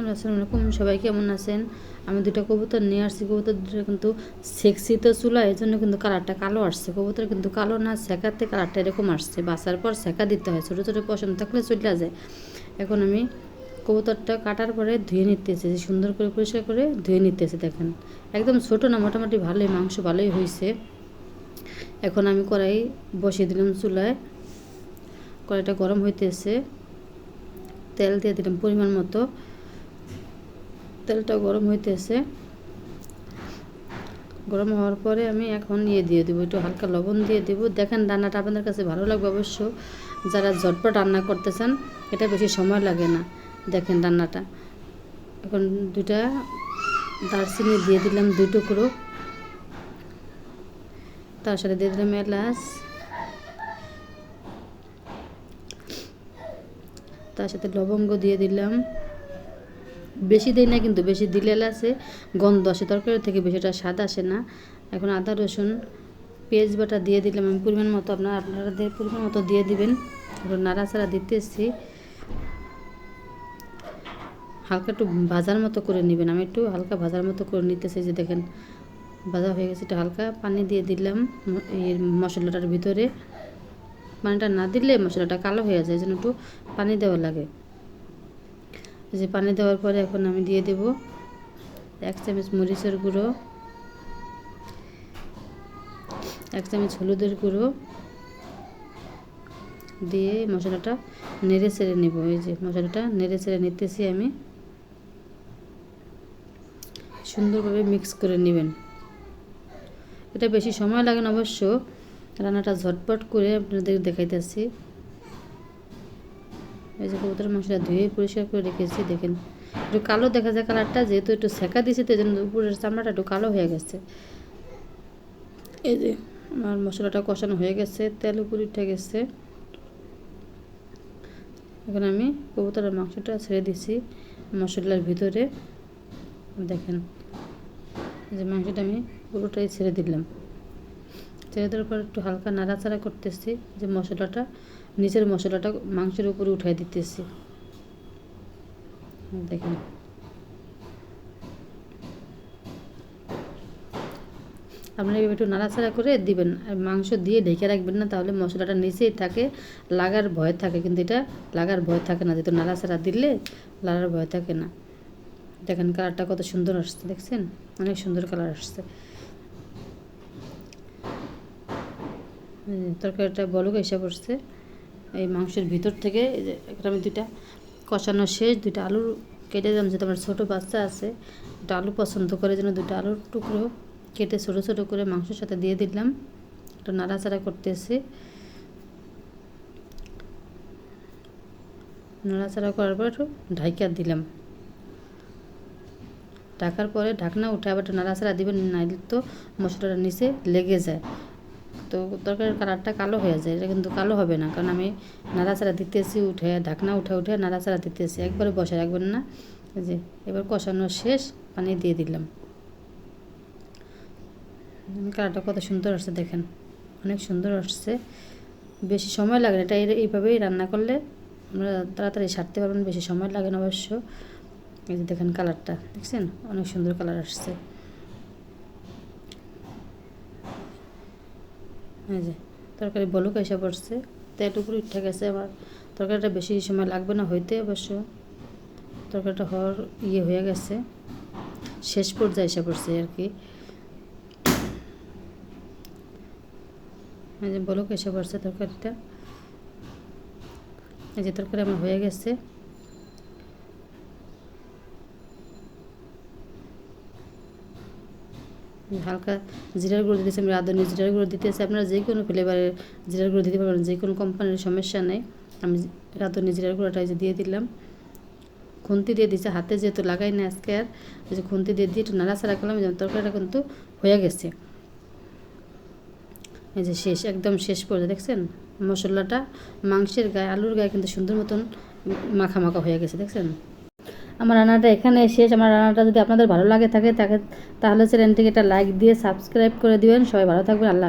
Hello আসসালামু আলাইকুম, সবাই কেমন আছেন? আমি দুটো কবুতর নিয়ে আসছি। কবুতর দুটো কিন্তু সেক্সি তো চুলা এই জন্য কিন্তু কালারটা কালো আসছে। কবুতর কিন্তু কালো না, শেখাতে কালারটা এরকম আসছে। বাসার পর শেখা দিতে হয়, ছোটো ছোটো পছন্দ থাকলে চলে যায়। এখন আমি কবুতরটা কাটার পরে ধুয়ে নিতেছি, সুন্দর করে পরিষ্কার করে ধুয়ে নিতেছি, দেখেন। একদম ছোটো না, মোটামুটি ভালোই, মাংস ভালোই হয়েছে এখন আমি কড়াই বসিয়ে দিলাম চুলায়। কড়াইটা গরম হইতেছে। তেল দিয়ে দিলাম পরিমাণ মতো। তেলটা গরম হইতেছে। গরম হওয়ার পরে আমি এখন ইয়ে দিয়ে দেবো, একটু হালকা লবণ দিয়ে দেবো। দেখেন রান্নাটা আপনাদের কাছে ভালো লাগবে অবশ্য। যারা ঝটপট রান্না করতেছেন, এটা বেশি সময় লাগে না। দেখেন রান্নাটা। এখন দুটা দারচিনি দিয়ে দিলাম, দুই টুকরো। তার সাথে দিয়ে দিলাম এলাচ। তার সাথে লবঙ্গ দিয়ে দিলাম। বেশি দিই না, কিন্তু বেশি দিলে এলাচে গন্ধ আসে তরকারি থেকে বেশিটা স্বাদ আসে না। এখন আদা, রসুন, পেঁয়াজ বাটা দিয়ে দিলাম আমি পরিমাণ মতো। আপনার আপনারা পরিমাণ মতো দিয়ে দিবেন। নাড়াচাড়া দিতেছি হালকা একটু ভাজার মতো করে নেবেন। আমি একটু হালকা ভাজার মতো করে নিতেছি যে দেখেন, ভাজা হয়ে গেছে। একটু হালকা পানি দিয়ে দিলাম এই মশলাটার ভিতরে। পানিটা না দিলে মশলাটা কালো হয়ে যায় জন্য একটু পানি দেওয়া লাগে। যে পানি দেওয়ার পরে এখন আমি দিয়ে দেব এক চামচ মরিচের গুঁড়ো, এক চামচ হলুদের গুঁড়ো দিয়ে মশলাটা নেড়ে ছেড়ে নেব। এই যে মশলাটা নেড়ে ছেড়ে নিতেছি আমি। সুন্দরভাবে মিক্স করে নেবেন। এটা বেশি সময় লাগে না অবশ্য। রান্নাটা ঝটপট করে আপনাদের দেখাইতেছি। এই যে কবুতর মাংসটা ধুয়ে পরিষ্কার করে রেখেছি, দেখেন। একটু কালো দেখা যায় কালারটা, যেহেতু একটু সেকা দিয়েছি, তো জন্য উপরের চামড়াটা একটু কালো হয়ে গেছে। এই যে আমার মশলাটা কষানো হয়ে গেছে, তেল উপরে উঠে গেছে। এখন আমি কবুতরের মাংসটা ছেড়ে দিছি মশলার ভিতরে। দেখেন যে মাংসটা আমি পুরোটাই ছেড়ে দিলাম। ছেড়ে দেওয়ার পর একটু হালকা নাড়াচাড়া করতেছি, যে মশলাটা নিচের মশলাটা মাংসের উপরে উঠাই দিতেছি। দেখেন। আপনারা একটু নাড়াচাড়া করে দিবেন, আর মাংস দিয়ে ঢেকে রাখবেন না, তাহলে মশলাটা নিচেই থাকে, লাগার ভয় থাকে, কিন্তু এটা লাগার ভয় থাকে না, যেহেতু নাড়াচাড়া দিলে লাগার ভয় থাকে না। দেখেন কালারটা কত সুন্দর আসছে, দেখছেন? অনেক সুন্দর কালার আসছে। তরকারিটা বলক এসে পড়ছে। এই মাংসের ভিতর থেকে একটা আমি দুইটা কষানো শেষ, দুইটা আলুর কেটে দিলাম, যেহেতু আমার ছোটো বাচ্চা আছে, দুটো আলু পছন্দ করে, যেন দুটো আলুর টুকরো কেটে ছোটো ছোটো করে মাংসের সাথে দিয়ে দিলাম। একটু নাড়াচাড়া করতেছি। নাড়াচাড়া করার পর একটু ঢাইকা দিলাম। ঢাকার পরে ঢাকনা উঠে আবার একটু নাড়াচাড়া দিবেন, নাইলে তো মশলাটা নিচে লেগে যায়। তো তরকারির কালারটা কালো হয়ে যায়, এটা কিন্তু কালো হবে না। কারণ আমি নাড়াচাড়া দিতেছি উঠে, ঢাকনা উঠে উঠে নাড়াচাড়া দিতেছি, একবারে বসে রাখবেন না। যে, এবার কষানো শেষ, পানি দিয়ে দিলাম। কালারটা কত সুন্দর আসছে দেখেন, অনেক সুন্দর আসছে। বেশি সময় লাগে না, এটা এইভাবেই রান্না করলে আমরা তাড়াতাড়ি সারতে পারবেন, বেশি সময় লাগে না অবশ্য। এই যে দেখেন কালারটা, দেখছেন? অনেক সুন্দর কালার আসছে। এই যে, তরকারি বলুক এসে পড়ছে। তেল উপরে উঠে গেছে আবার। তরকারিটা বেশি সময় লাগবে না হইতে অবশ্য। তরকারিটা হওয়ার ইয়ে হয়ে গেছে। শেষ পর্যায়ে এসে পড়ছে আর কি। যে বলুক এসে পড়ছে তরকারিটা। এই যে তরকারি আমার হয়ে গেছে। হালকা জিরার গুঁড়ো দিতেছি আমি রাঁধুনি জিরার গুঁড়ো দিতেছি। আপনারা যে কোনো ফ্লেভারের জিরার গুঁড়ো দিতে পারবেন, যে কোনো কোম্পানির সমস্যা নেই। আমি রাঁধুনি জিরার গুঁড়োটা যে দিয়ে দিলাম। খুন্তি দিয়ে দিচ্ছে হাতে যেহেতু লাগাই না আজকে আর যে খুন্তি দিয়ে দিয়ে একটু নাড়াচাড়া করলাম যেমন তরকারিটা কিন্তু হয়ে গেছে। এই যে শেষ, একদম শেষ পর্যায়ে, দেখছেন? মশলাটা মাংসের গায়ে, আলুর গায়ে কিন্তু সুন্দর মতন মাখা মাখা হয়ে গেছে, দেখছেন? আমার রান্নাটা এখানে শেষ। আমার রান্নাটা যদি আপনাদের ভালো লাগে থাকে, তাকে তাহলে চ্যানেলটিকে একটা লাইক দিয়ে সাবস্ক্রাইব করে দিবেন। সবাই ভালো থাকবেন। আল্লাহ